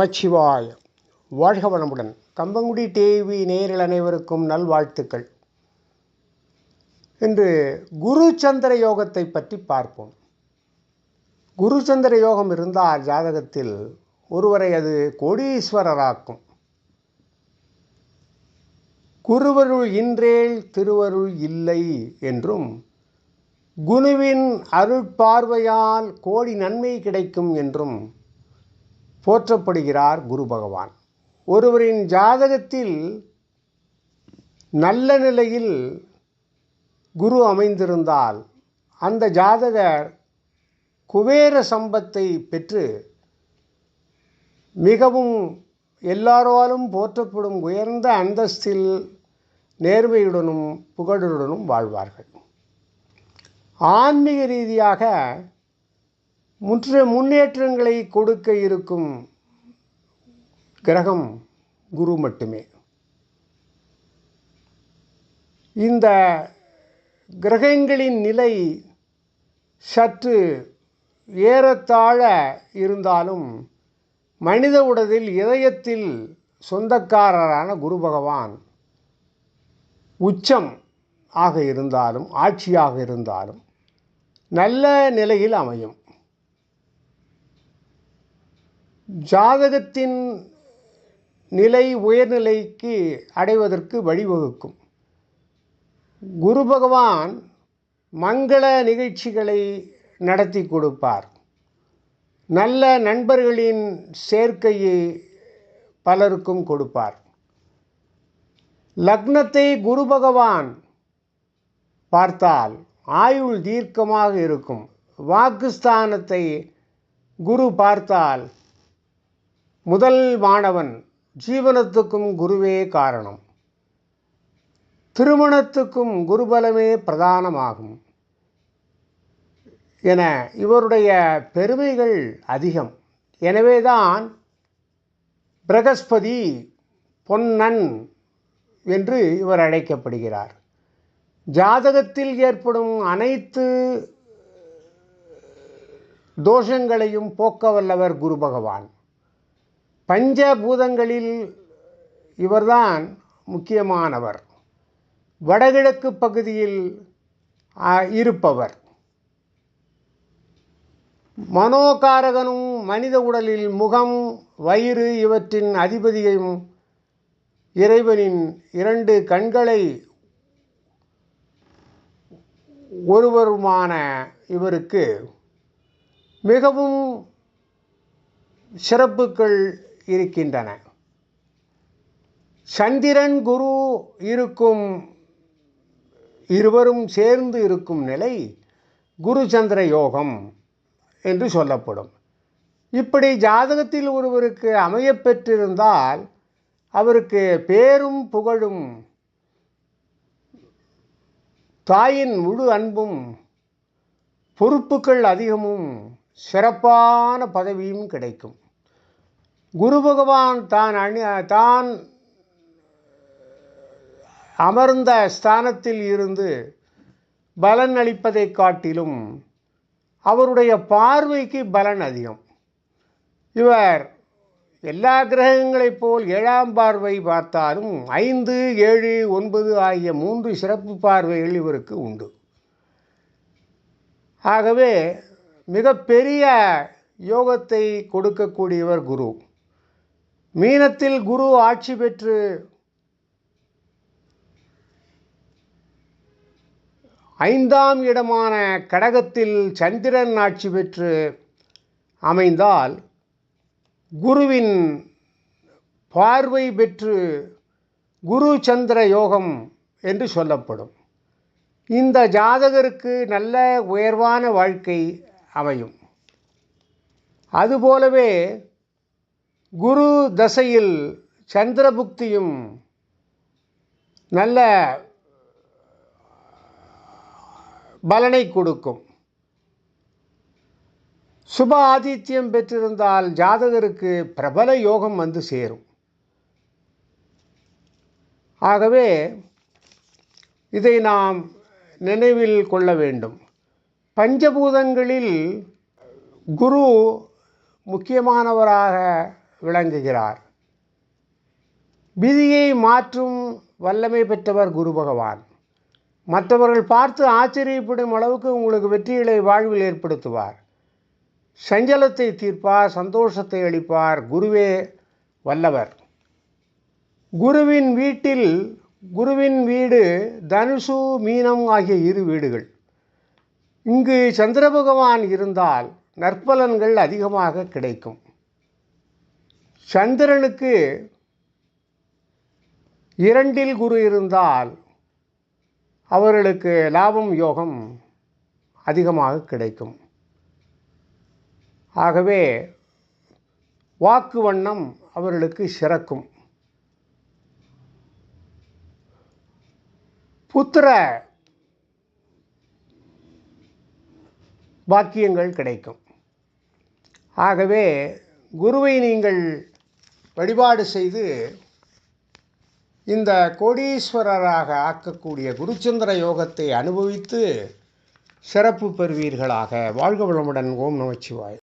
நமச்சிவாய. வாழ்க வளமுடன். கம்பங்குடி டிவி நேரில் அனைவருக்கும் நல்வாழ்த்துக்கள். இன்று குரு சந்திர யோகத்தை பற்றி பார்ப்போம். குரு சந்திர யோகம் இருந்தால் ஜாதகத்தில் ஒருவரை அது கோடீஸ்வரராக்கும். குருவருள் இன்றேல் திருவருள் இல்லை என்றும் குருவின் அருட்பார்வையால் கோடி நன்மை கிடைக்கும் என்றும் போற்றப்படுகிறார் குரு பகவான். ஒருவரின் ஜாதகத்தில் நல்ல நிலையில் குரு அமைந்திருந்தால் அந்த ஜாதகர் குபேர சம்பத்தை பெற்று மிகவும் எல்லாராலும் போற்றப்படும் உயர்ந்த அந்தஸ்தில் நேர்மையுடனும் புகழுடனும் வாழ்வார்கள். ஆன்மீக ரீதியாக முற்ற முன்னேற்றங்களை கொடுக்க இருக்கும் கிரகம் குரு மட்டுமே. இந்த கிரகங்களின் நிலை சற்று ஏறத்தாழ இருந்தாலும் மனித உடலில் இதயத்தில் சொந்தக்காரரான குரு பகவான் உச்சம் ஆக இருந்தாலும் ஆட்சியாக இருந்தாலும் நல்ல நிலையில் அமையும். ஜாதகத்தின் நிலை உயர்நிலைக்கு அடைவதற்கு வழிவகுக்கும். குரு பகவான் மங்கள நிகழ்ச்சிகளை நடத்தி கொடுப்பார். நல்ல நண்பர்களின் சேர்க்கையை பலருக்கும் கொடுப்பார். லக்னத்தை குரு பகவான் பார்த்தால் ஆயுள் தீர்க்கமாக இருக்கும். வாக்குஸ்தானத்தை குரு பார்த்தால் முதல் மாணவன் ஜீவனத்துக்கும் குருவே காரணம். திருமணத்துக்கும் குருபலமே பிரதானமாகும் என இவருடைய பெருமைகள் அதிகம். எனவேதான் பிரகஸ்பதி பொன்னன் என்று இவர் அழைக்கப்படுகிறார். ஜாதகத்தில் ஏற்படும் அனைத்து தோஷங்களையும் போக்க வல்லவர் குரு பகவான் பஞ்சபூதங்களில் இவர்தான் முக்கியமானவர். வடகிழக்கு பகுதியில் இருப்பவர். மனோகாரகனும் மனித உடலில் முகம் வயிறு இவற்றின் அதிபதியும் இறைவனின் இரண்டு கண்களை ஒருவருமான இவருக்கு மிகவும் சிறப்புகள் இருக்கின்றன. சந்திரன் குரு இருக்கும் இருவரும் சேர்ந்து இருக்கும் நிலை குரு சந்திர யோகம் என்று சொல்லப்படும். இப்படி ஜாதகத்தில் ஒருவருக்கு அமையப்பெற்றிருந்தால் அவருக்கு பேரும் புகழும் தாயின் முழு அன்பும் பொறுப்புகள் அதிகமும் சிறப்பான பதவியும் கிடைக்கும். குரு பகவான் தான் அணி தான் அமர்ந்த ஸ்தானத்தில் இருந்து பலன் அளிப்பதை காட்டிலும் அவருடைய பார்வைக்கு பலன் அதிகம். இவர் எல்லா கிரகங்களைப் போல் ஏழாம் பார்வை பார்த்தாலும் ஐந்து ஏழு ஒன்பது ஆகிய மூன்று சிறப்பு பார்வைகள் இவருக்கு உண்டு. ஆகவே மிகப்பெரிய யோகத்தை கொடுக்கக்கூடியவர் குரு. மீனத்தில் குரு ஆட்சி பெற்று ஐந்தாம் இடமான கடகத்தில் சந்திரன் ஆட்சி பெற்று அமைந்தால் குருவின் பார்வை பெற்று குரு சந்திர யோகம் என்று சொல்லப்படும். இந்த ஜாதகருக்கு நல்ல உயர்வான வாழ்க்கை அமையும். அதுபோலவே குரு தசையில் சந்திரபுக்தியும் நல்ல பலனை கொடுக்கும். சுப ஆதித்யம் பெற்றிருந்தால் ஜாதகருக்கு பிரபல யோகம் வந்து சேரும். ஆகவே இதை நாம் நினைவில் கொள்ள வேண்டும். பஞ்சபூதங்களில் குரு முக்கியமானவராக விளங்குகிறார். விதியை மாற்றும் வல்லமை பெற்றவர் குரு பகவான். மற்றவர்கள் பார்த்து ஆச்சரியப்படும் அளவுக்கு உங்களுக்கு வெற்றிகளை வாழ்வில் ஏற்படுத்துவார். சஞ்சலத்தை தீர்ப்பார் சந்தோஷத்தை அளிப்பார் குருவே வல்லவர். குருவின் வீட்டில் குருவின் வீடு தனுசு மீனம் ஆகிய இரு வீடுகள். இங்கு சந்திர பகவான் இருந்தால் நற்பலன்கள் அதிகமாக கிடைக்கும். சந்திரனுக்கு இரண்டில் குரு இருந்தால் அவர்களுக்கு லாபம் யோகம் அதிகமாக கிடைக்கும். ஆகவே வாக்கு வண்ணம் அவர்களுக்கு சிறக்கும். புத்திர பாக்கியங்கள் கிடைக்கும். ஆகவே குருவை நீங்கள் வழிபாடு செய்து இந்த கோடீஸ்வரராக ஆக்கக்கூடிய குருச்சந்திர யோகத்தை அனுபவித்து சிறப்பு பெறுவீர்களாக. வாழ்க வளமுடன். ஓம் நமச்சிவாய்.